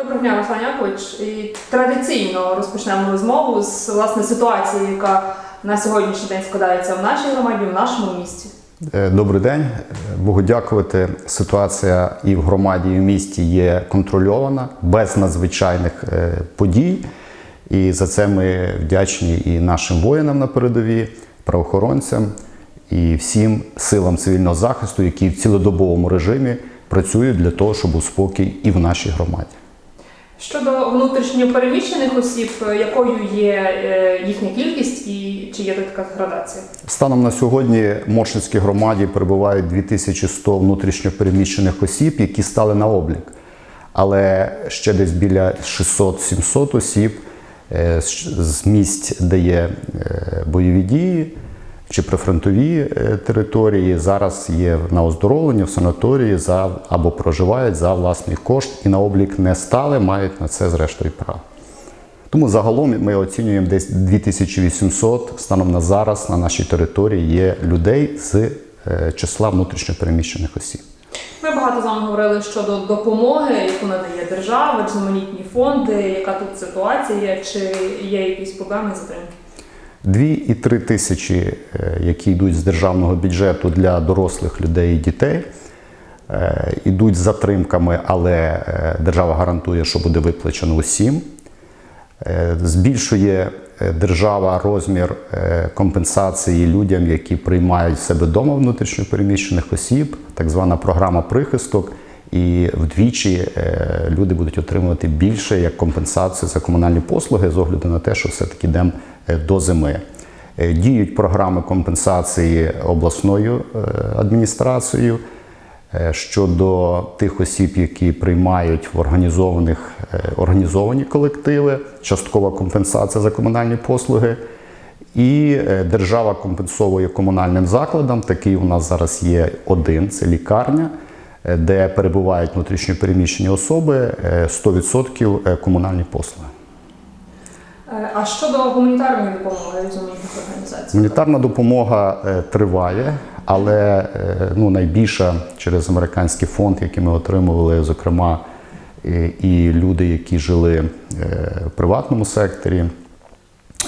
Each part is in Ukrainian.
Доброго дня, Руслан Якович. І традиційно розпочнемо розмову з власне ситуації, яка на сьогоднішній день складається в нашій громаді, в нашому місті. Е, Добрий день. Е, Богу дякувати. Ситуація і в громаді, і в місті є контрольована, без надзвичайних е, подій. І за це ми вдячні і нашим воїнам на передовій, правоохоронцям і всім силам цивільного захисту, які в цілодобовому режимі працюють для того, щоб був спокій і в нашій громаді. Щодо внутрішньо переміщених осіб, якою є е, їхня кількість і чи є така градація? Станом на сьогодні в Моршинській громаді перебувають 2100 внутрішньопереміщених осіб, які стали на облік. Але ще десь біля 600-700 осіб е, з місць, де є е, бойові дії чи прифронтові е, території, зараз є на оздоровленні в санаторії за або проживають за власний кошт і на облік не стали, мають на це зрештою право. Тому загалом ми оцінюємо десь 2800 станом на зараз на нашій території є людей з е, числа внутрішньопереміщених осіб. Ми багато з вами говорили щодо допомоги, яку надає держава, різноманітні фонди, яка тут ситуація, чи є якісь проблеми затримки? 2,3 тисячі, е, які йдуть з державного бюджету для дорослих людей і дітей, е, йдуть з затримками, але е, держава гарантує, що буде виплачено усім. Е, Збільшує е, держава розмір е, компенсації людям, які приймають себе вдома внутрішньопереміщених осіб, так звана програма прихисток. І вдвічі е, люди будуть отримувати більше як компенсацію за комунальні послуги з огляду на те, що все-таки йдемо е, до зими. Е, Діють програми компенсації обласною адміністрацією щодо тих осіб, які приймають в організованих організовані колективи, часткова компенсація за комунальні послуги. І держава компенсовує комунальним закладам. Такий у нас зараз є один це лікарня, де перебувають внутрішньопереміщені особи е, 100% комунальні послуги. Е, А щодо гуманітарної допомоги різноманітних організацій? Гуманітарна допомога е, триває, але е, ну, найбільша через американський фонд, який ми отримували, зокрема, і, люди, які жили е, в приватному секторі,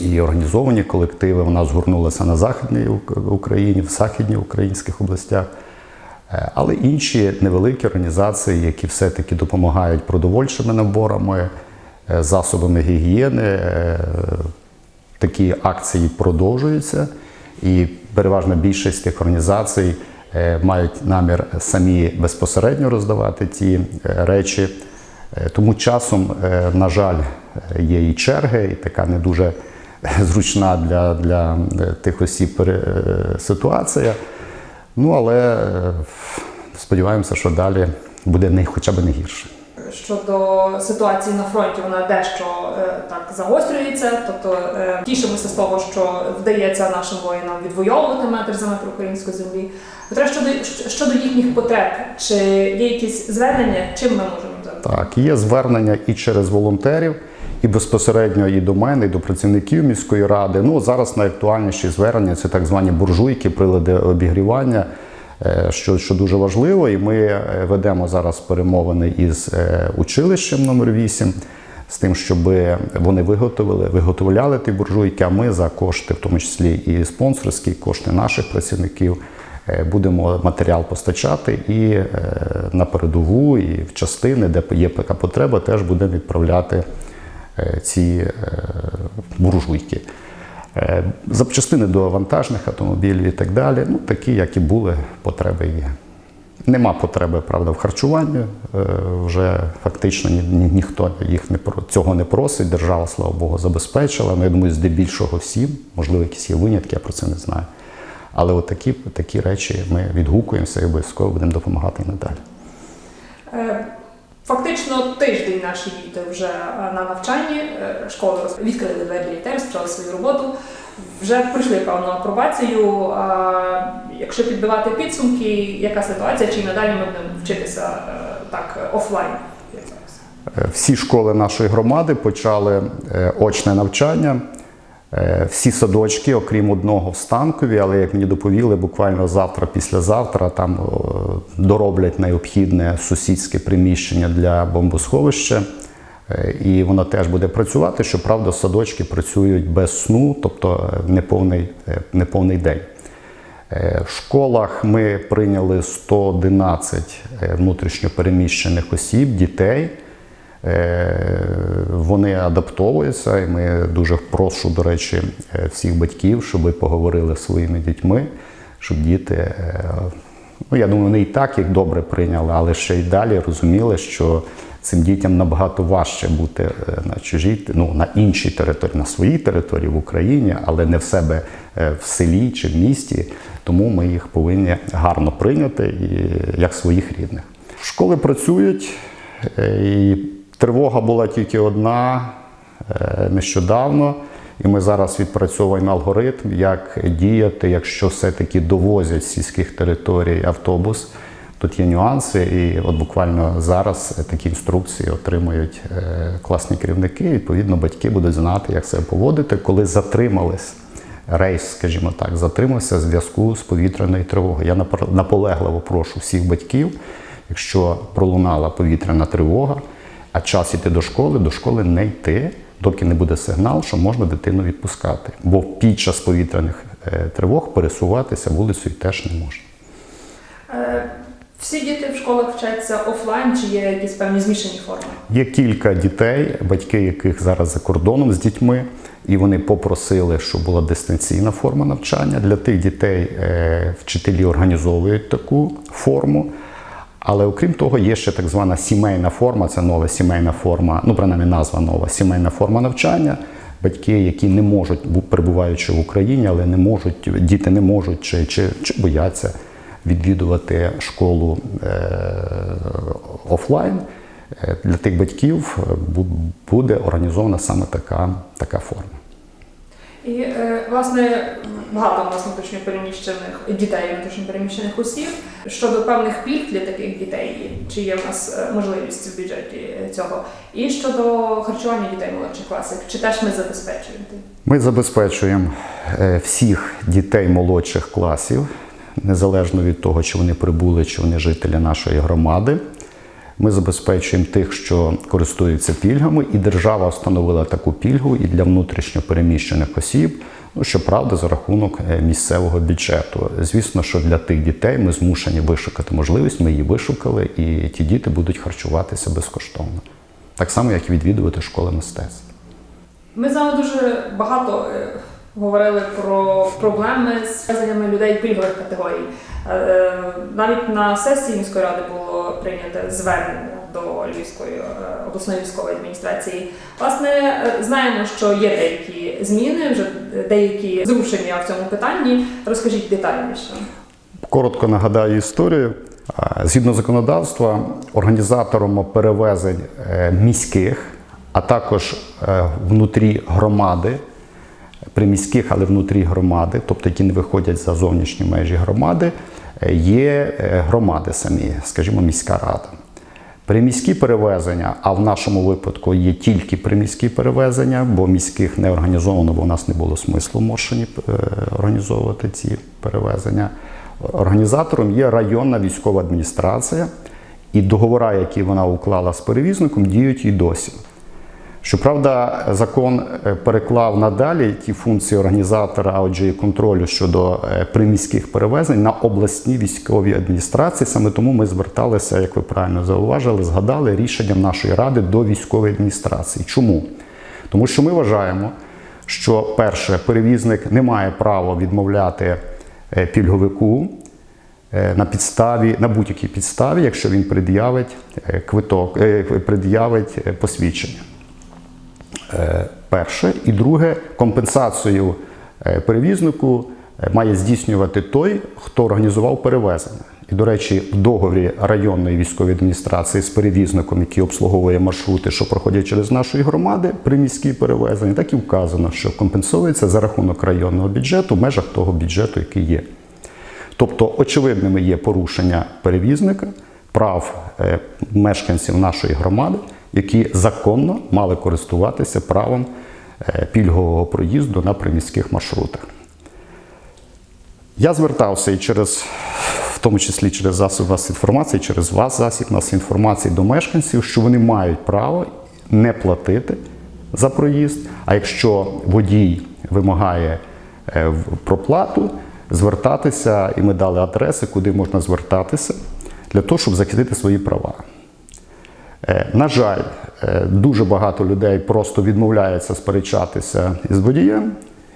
і організовані колективи, вона згорнулася на Західній Україні, в західніх українських областях. Е, Але інші невеликі організації, які все-таки допомагають продовольчими наборами, е, засобами гігієни, е, такі акції продовжуються, і переважна більшість тих організацій мають намір самі безпосередньо роздавати ті речі. Тому часом, на жаль, є і черги, і така не дуже зручна для, для тих осіб ситуація. Ну, але е, сподіваємося, що далі буде не хоча б не гірше. Щодо ситуації на фронті, вона дещо е, так загострюється. Тобто е, тішимося з того, що вдається нашим воїнам відвоювати метр за метр української землі. Петре, щодо щодо їхніх потреб, чи є якісь звернення, чим ми можемо? Так, є звернення і через волонтерів, і безпосередньо і до мене, і до працівників міської ради. Ну зараз найактуальніші звернення це так звані буржуйки, прилади обігрівання, е, що, що дуже важливо. І ми е, ведемо зараз перемовини із е, училищем номер 8 з тим, щоб вони виготовили, виготовляли ті буржуйки, а ми за кошти, в тому числі і спонсорські кошти наших працівників. Будемо матеріал постачати і на передову, і в частини, де є така потреба, теж будемо відправляти ці е, буржуйки. Е, Запчастини до вантажних автомобілів і так далі. Ну, такі, і були, потреби є. Нема потреби, правда, в харчуванні. Е, Вже фактично ні, ні- ніхто їх не цього не просить. Держава, слава Богу, забезпечила. Ну, я думаю, здебільшого всім, можливо, якісь є винятки, я про це не знаю. Але от такі, такі речі ми відгукуємося і обов'язково будемо допомагати і надалі. Фактично тиждень наші діти вже е, на навчанні, е, школи відкрили двері для дітей, розпочали свою роботу, вже пройшли певну апробацію. Якщо підбивати підсумки, яка ситуація, чи надалі ми будемо вчитися е, так офлайн? Всі школи нашої громади почали очне навчання. Е, Всі садочки, окрім одного в Станкові, але як мені доповіли, буквально завтра, післязавтра там дороблять необхідне сусідське приміщення для бомбосховища Е, І вона теж буде працювати. Щоправда, садочки працюють без сну, тобто е, неповний, неповний день. В школах ми прийняли 111 е, внутрішньопереміщених осіб, дітей. Е, Вони адаптовуються, і ми дуже прошу, до речі, е, всіх батьків, щоб ви поговорили зі своїми дітьми, щоб діти, е, ну я думаю, вони і так їх добре прийняли, але ще й далі розуміли, що цим дітям набагато важче бути на чужій, ну на іншій території, на своїй території в Україні, але не в себе в селі чи в місті. Тому ми їх повинні гарно прийняти як своїх рідних. Школи працюють, тривога була тільки одна е, нещодавно. І ми зараз відпрацьовуємо алгоритм, як діяти, якщо все-таки довозять з сільських територій автобус. Тут є нюанси, і от буквально зараз такі інструкції отримують е, класні керівники. Відповідно, батьки будуть знати, як себе поводити, коли затримались. Рейс, скажімо так, затримався в зв'язку з повітряною тривогою. Я наполегливо прошу всіх батьків, якщо пролунала повітряна тривога, а час іти до школи, до школи не йти, доки не буде сигнал, що можна дитину відпускати. Бо під час повітряних е, тривог пересуватися вулицею теж не можна. Е, Всі діти в школах вчаться офлайн, чи є якісь певні змішані форми? Є кілька дітей, батьки яких зараз за кордоном з дітьми, і вони попросили, щоб була дистанційна форма навчання. Для тих дітей е, вчителі організовують таку форму. Але окрім того, є ще так звана сімейна форма, це нова сімейна форма, ну принаймні назва нова сімейна форма навчання. Батьки, які не можуть, перебуваючи в Україні, але не можуть, діти не можуть чи, чи, чи бояться відвідувати школу е, офлайн. Е, Для тих батьків е, буде організована саме така, така форма. І е, власне багато у нас внутрішньопереміщених дітей, внутрішньопереміщених осіб. Щодо певних пільг для таких дітей, чи є в нас е, можливість в бюджеті е, цього? І щодо харчування дітей молодших класів, чи теж ми забезпечуємо? Ми забезпечуємо всіх дітей молодших класів, незалежно від того, чи вони прибули, чи вони жителі нашої громади. Ми забезпечуємо тих, що користуються пільгами, і держава встановила таку пільгу і для внутрішньопереміщених осіб. Ну, щоправда, за рахунок е, місцевого бюджету. Звісно, що для тих дітей ми змушені вишукати можливість, ми її вишукали, і ті діти будуть харчуватися безкоштовно. Так само, як і відвідувати школи мистецтв. Ми з вами дуже багато е, говорили про проблеми з везеннями людей пільгових категорій. Е, Навіть на сесії міської ради було прийнято звернення до Львівської е, обласної військової адміністрації. Власне, е, знаємо, що є деякі зміни, вже деякі зрушення в цьому питанні. Розкажіть детальніше. Коротко нагадаю історію. Згідно законодавства, організатором перевезень міських, а також внутрі громади, приміських, але внутрі громади, тобто які не виходять за зовнішні межі громади, е, є е, громади самі, скажімо, міська рада. Приміські перевезення, а в нашому випадку є тільки приміські перевезення, бо міських не організовано, бо в нас не було смислу в е, організовувати ці перевезення. Організатором є районна військова адміністрація, і договори, які вона уклала з перевізником, діють і досі. Щоправда, закон е, переклав надалі ті функції організатора, а отже, і контролю щодо е, приміських перевезень на обласні військові адміністрації. Саме тому ми зверталися, як ви правильно зауважили, згадали рішенням нашої ради до військової адміністрації. Чому? Тому що ми вважаємо, що перше, перевізник не має права відмовляти е, пільговику на підставі, на будь-якій підставі, якщо він пред'явить квиток, пред'явить посвідчення. Е, Перше. І друге, компенсацію е, перевізнику е, має здійснювати той, хто організував перевезення. І, до речі, в договорі районної військової адміністрації з перевізником, який обслуговує маршрути, що проходять через нашої громади при міській перевезенні, так і вказано, що компенсується за рахунок районного бюджету в межах того бюджету, який є. Тобто, очевидними є порушення перевізника, прав мешканців нашої громади, які законно мали користуватися правом е, пільгового проїзду на приміських маршрутах. Я звертався і через, в тому числі через засіб масової інформації, через вас засіб масової інформації до мешканців, що вони мають право не платити за проїзд. А якщо водій вимагає е, проплату, звертатися, і ми дали адреси, куди можна звертатися для того, щоб захистити свої права. Е, На жаль, е, дуже багато людей просто відмовляються сперечатися із водієм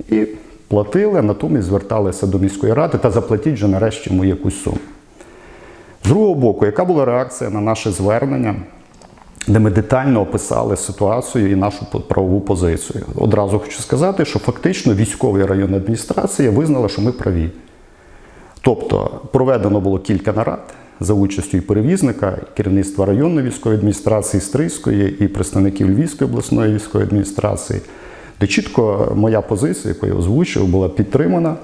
і платили, натомість зверталися до міської ради та заплатіть вже нарешті йому якусь суму. З другого боку, яка була реакція на наше звернення, де ми детально описали ситуацію і нашу правову позицію? Одразу хочу сказати, що фактично військова районна адміністрація визнала, що ми праві. Тобто проведено було кілька нарад за участю і перевізника, і керівництва районної військової адміністрації Стрийської і представників Львівської обласної військової адміністрації, де чітко моя позиція, яку я озвучив, була підтримана.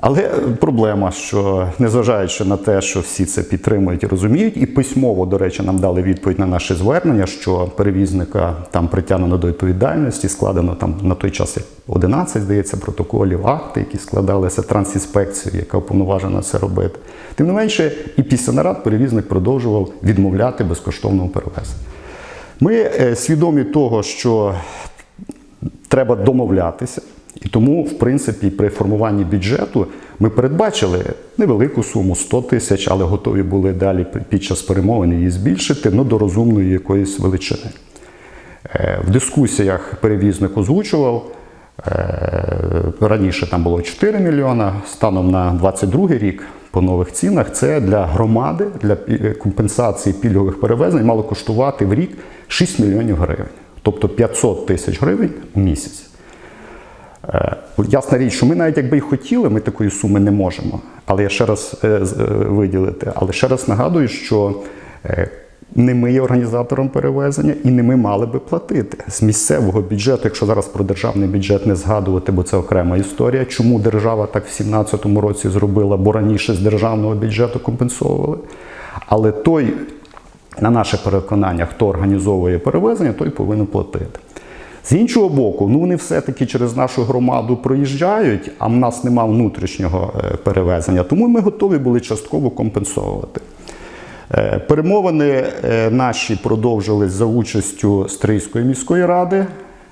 Але проблема, що незважаючи на те, що всі це підтримують і розуміють, і письмово, до речі, нам дали відповідь на наше звернення, що перевізника там притягнено до відповідальності, складено там на той час як 11, здається, протоколів, акти, які складалися трансінспекцією, яка уповноважена це робити. Тим не менше, і після нарад перевізник продовжував відмовляти безкоштовному перевезенню. Ми е, свідомі того, що треба домовлятися. І тому, в принципі, при формуванні бюджету ми передбачили невелику суму 100 тисяч, але готові були далі під час перемовин її збільшити ну, до розумної якоїсь величини. Е, В дискусіях перевізник озвучував. е, Раніше там було 4 мільйона, станом на 22 рік по нових цінах це для громади, для компенсації пільгових перевезень мало коштувати в рік 6 мільйонів гривень, тобто 500 тисяч гривень у місяць. Е, Ясна річ, що ми навіть якби й хотіли, ми такої суми не можемо. Але я ще раз е, е, виділити. Але ще раз нагадую, що не ми є організатором перевезення і не ми мали би платити з місцевого бюджету, якщо зараз про державний бюджет не згадувати, бо це окрема історія. Чому держава так в 2017 році зробила, бо раніше з державного бюджету компенсовували. Але той, на наше переконання, хто організовує перевезення, той повинен платити. З іншого боку, ну вони все-таки через нашу громаду проїжджають, а в нас нема внутрішнього е, перевезення, тому ми готові були частково компенсовувати. Е, Перемовини е, наші продовжились за участю Стрийської міської ради,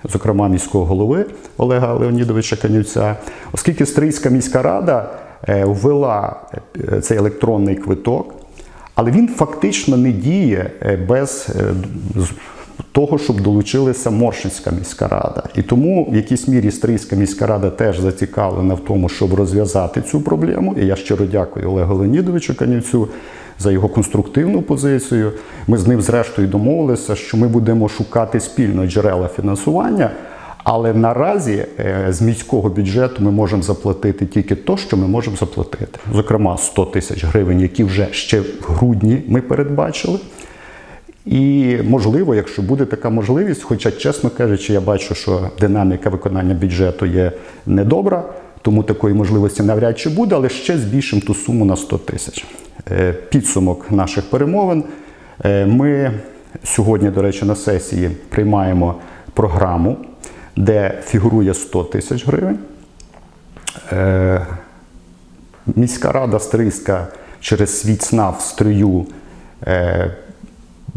зокрема міського голови Олега Леонідовича Канівця, оскільки Стрийська міська рада ввела цей електронний квиток, але він фактично не діє без того, щоб долучилася Моршинська міська рада. І тому в якійсь мірі Стрийська міська рада теж зацікавлена в тому, щоб розв'язати цю проблему. І я щиро дякую Олегу Леонідовичу Канівцю за його конструктивну позицію. Ми з ним, зрештою, домовилися, що ми будемо шукати спільно джерела фінансування. Але наразі е, з міського бюджету ми можемо заплатити тільки то, що ми можемо заплатити. Зокрема, 100 тисяч гривень, які вже ще в грудні ми передбачили. І можливо, якщо буде така можливість, хоча, чесно кажучи, я бачу, що динаміка виконання бюджету є недобра, тому такої можливості навряд чи буде, але ще збільшимо ту суму на 100 тисяч. Е, Підсумок наших перемовин. Е, Ми сьогодні, до речі, на сесії приймаємо програму, де фігурує 100 тисяч гривень. Е, Міська рада Стрийська через свій ЦНАВ е,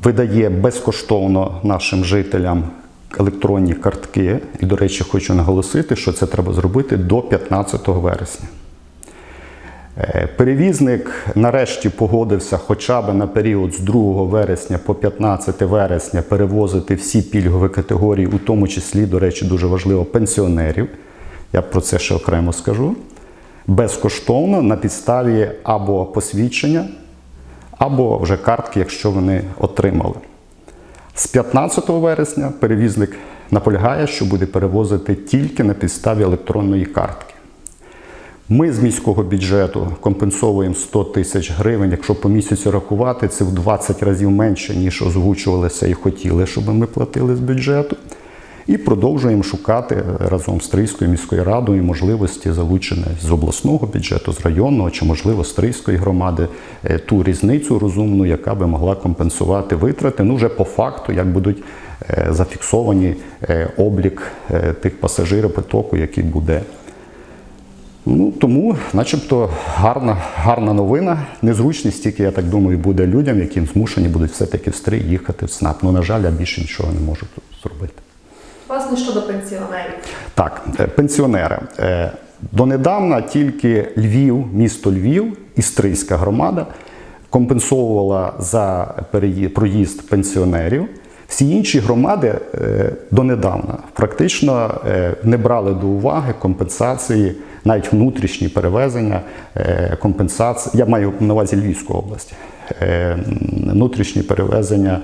видає безкоштовно нашим жителям електронні картки. І, до речі, хочу наголосити, що це треба зробити до 15 вересня. Е, Перевізник нарешті погодився хоча б на період з 2 вересня по 15 вересня перевозити всі пільгові категорії, у тому числі, до речі, дуже важливо пенсіонерів. Я про це ще окремо скажу. Безкоштовно на підставі або посвідчення, або вже картки, якщо вони отримали. З 15 вересня перевізник наполягає, що буде перевозити тільки на підставі електронної картки. Ми з міського бюджету компенсовуємо 100 тисяч гривень. Якщо по місяцю рахувати, це в 20 разів менше, ніж озвучувалося і хотіли, щоб ми платили з бюджету. І продовжуємо шукати разом з Стрийською міською радою можливості залучення з обласного бюджету, з районного чи, можливо, Стрийської громади е, ту різницю розумну, яка би могла компенсувати витрати. Ну, вже по факту, як будуть е, зафіксовані е, облік тих пасажирів потоку, який буде. Ну тому, начебто, гарна, гарна новина. Незручність тільки, я так думаю, буде людям, які змушені будуть все-таки в стрій їхати в СНАП. Ну, на жаль, я більше нічого не можу зробити. Власне, щодо пенсіонерів. Так, е, пенсіонери. Е, Донедавна тільки Львів, місто Львів, Істрийська громада компенсовувала за проїзд пенсіонерів. Всі інші громади е, донедавна практично не брали до уваги компенсації, навіть внутрішні перевезення, компенсації. Я маю на увазі Львівську область, е, внутрішні перевезення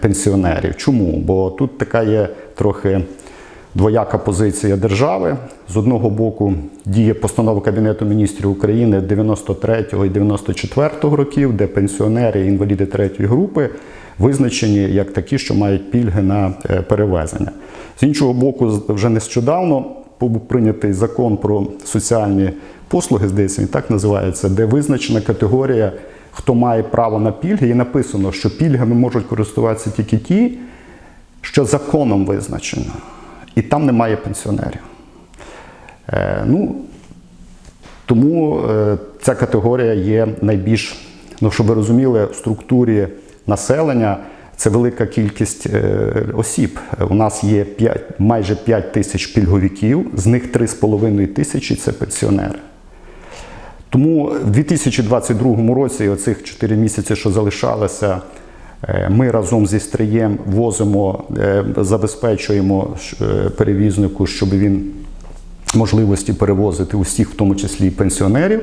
пенсіонерів. Чому? Бо тут така є трохи двояка позиція держави. З одного боку діє постанова Кабінету міністрів України 93 і 94 років, де пенсіонери і інваліди третьої групи визначені як такі, що мають пільги на е, перевезення. З іншого боку, вже нещодавно був прийнятий закон про соціальні послуги, здається, він так називається, де визначена категорія, хто має право на пільги, і написано, що пільгами можуть користуватися тільки ті, що законом визначено, і там немає пенсіонерів. Е, ну, тому е, ця категорія є найбільш, ну щоб ви розуміли, в структурі населення це велика кількість е, осіб. У нас є 5, майже 5 тисяч пільговиків, з них 3,5 тисячі це пенсіонери. Тому в 2022 році, оцих 4 місяці, що залишалися, е, ми разом зі Стрієм возимо, е, забезпечуємо е, перевізнику, щоб він можливості перевозити усіх, в тому числі пенсіонерів.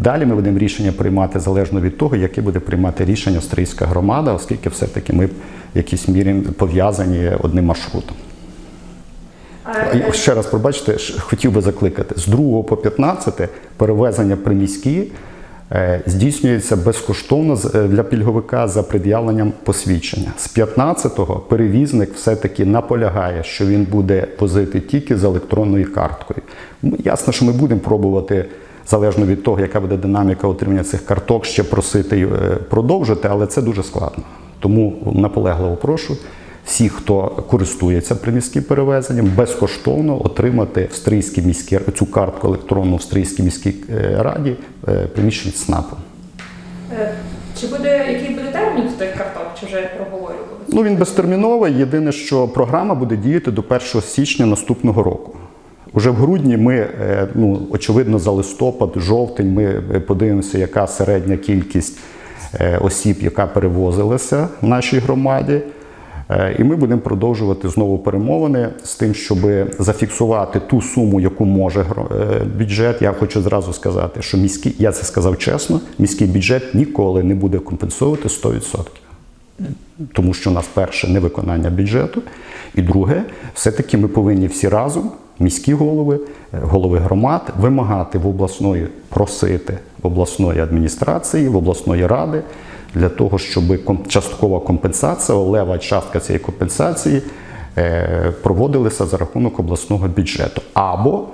Далі ми будемо рішення приймати залежно від того, яке буде приймати рішення австрійська громада, оскільки все-таки ми в якійсь мірі пов'язані одним маршрутом. Ще раз пробачте, хотів би закликати: з 2 по 15 перевезення приміські е, здійснюється безкоштовно е, для пільговика за пред'явленням посвідчення. З 15-го перевізник все-таки наполягає, що він буде возити тільки з електронною карткою. Ясно, що ми будемо пробувати. Залежно від того, яка буде динаміка отримання цих карток, ще просити е, продовжити, але це дуже складно. Тому наполегливо прошу всіх, хто користується приміським перевезенням, безкоштовно отримати в Стрийській міській цю картку електронну в Стрийській міській е, раді е, приміщень СНАПу. Е, Чи буде який буде термін в тих карток, чи вже проговорювали? Ну він безтерміновий. Єдине, що програма буде діяти до 1 січня наступного року. Уже в грудні ми, ну очевидно, за листопад, жовтень ми подивимося, яка середня кількість осіб, яка перевозилася в нашій громаді. Е, І ми будемо продовжувати знову перемовини з тим, щоб зафіксувати ту суму, яку може е, бюджет. Я хочу зразу сказати, що міський, я це сказав чесно, міський бюджет ніколи не буде компенсувати 100%. Тому що у нас перше невиконання бюджету, і друге, все-таки ми повинні всі разом, міські голови, е, голови громад, вимагати в обласної, просити в обласної адміністрації, в обласної ради для того, щоб часткова компенсація, лева частка цієї компенсації е, проводилася за рахунок обласного бюджету. Або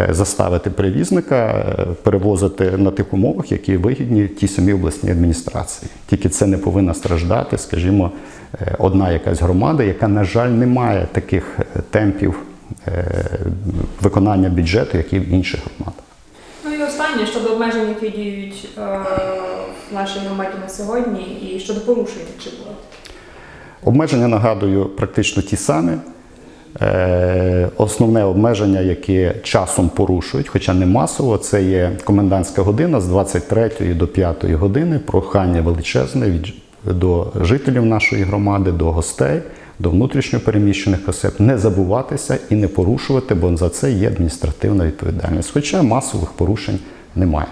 е, заставити перевізника е, перевозити на тих умовах, які вигідні тій самій обласній адміністрації. Тільки це не повинна страждати, скажімо, одна якась громада, яка, на жаль, не має таких темпів виконання бюджету, як і в інших громадах. Ну і останнє щодо обмежень, які діють в нашій громаді на сьогодні, і щодо порушень, чи будуть. Обмеження, нагадую, практично ті самі. Е, Основне обмеження, яке часом порушують, хоча не масово, це є комендантська година з 23 до 5 години. Прохання величезне від до жителів нашої громади, до гостей, до внутрішньопереміщених осіб не забуватися і не порушувати, бо за це є адміністративна відповідальність. Хоча масових порушень немає.